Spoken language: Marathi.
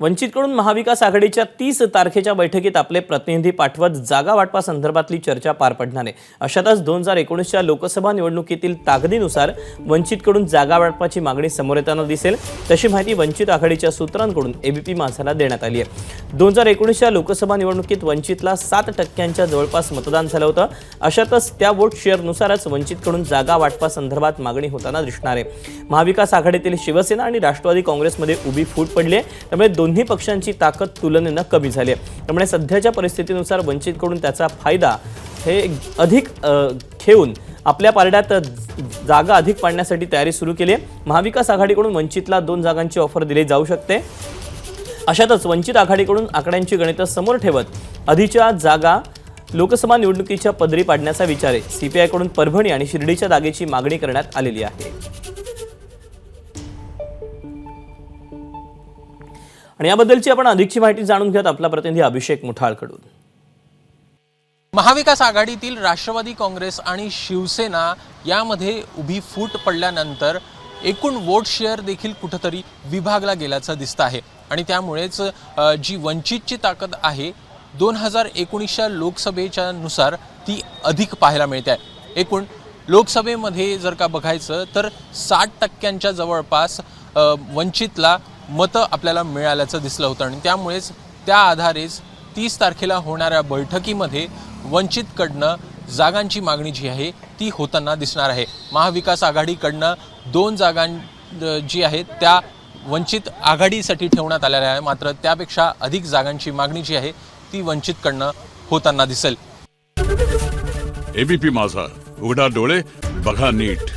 वंचितकडून महाविकास आघाडीच्या तीस तारखेच्या बैठकीत आपले प्रतिनिधी पाठवत जागा वाटपासंदर्भातली चर्चा पार पडणार आहे. अशातच दोन हजार एकोणीसच्या लोकसभा निवडणुकीतील ताकदीनुसार वंचितकडून जागा वाटपाची मागणी समोर येताना दिसेल. तशी माहिती वंचित आघाडीच्या सूत्रांकडून एबीपी माझाला देण्यात आली आहे. दोन हजार एकोणीसच्या लोकसभा निवडणुकीत वंचितला सात टक्क्यांच्या जवळपास मतदान झालं होतं. अशातच त्या वोट शेअरनुसारच वंचितकडून जागा वाटपासंदर्भात मागणी होताना दिसणार आहे. महाविकास आघाडीतील शिवसेना आणि राष्ट्रवादी काँग्रेसमध्ये उभी फूट पडली आहे. त्यामुळे दोन्ही पक्षांची ताकद तुलनेनं कमी झाली आहे. त्यामुळे सध्याच्या परिस्थितीनुसार वंचितकडून त्याचा फायदा हे अधिक घेऊन आपल्या पारड्यात जागा अधिक पाडण्यासाठी तयारी सुरू केली आहे. महाविकास आघाडीकडून वंचितला दोन जागांची ऑफर दिली जाऊ शकते. अशातच वंचित आघाडीकडून आकड्यांची गणितं समोर ठेवत आधीच्या जागा लोकसभा निवडणुकीच्या पदरी पाडण्याचा विचार आहे. सीपीआयकडून परभणी आणि शिर्डीच्या जागेची मागणी करण्यात आलेली आहे. आणि याबद्दलची आपण अधिकची माहिती जाणून घेत आपला प्रतिनिधी अभिषेक मुठाळकडून. महाविकास आघाडीतील राष्ट्रवादी काँग्रेस आणि शिवसेना यामध्ये उभी फूट पडल्यानंतर एकूण वोट शेअर देखील कुठंतरी विभागला गेल्याचं दिसतं आहे. आणि त्यामुळेच जी वंचितची ताकद आहे दोन हजार एकोणीसच्या लोकसभेच्या नुसार ती अधिक पाहायला मिळते आहे. एकूण लोकसभेमध्ये जर का बघायचं तर साठ टक्क्यांच्या जवळपास वंचितला मतं आपल्याला मिळाल्याचं दिसलं होतं आणि त्यामुळेच त्या आधारेच तीस तारखेला होणाऱ्या बैठकीमध्ये वंचितकडनं जागांची मागणी जी आहे ती होताना दिसणार आहे. महाविकास आघाडीकडनं दोन जागां जी आहेत त्या वंचित आघाडीसाठी ठेवण्यात आलेल्या आहे मात्र त्यापेक्षा अधिक जागांची मागणी जी आहे ती वंचितकडनं होताना दिसेल. एबीपी माझा. उघडा डोळे बघा नीट.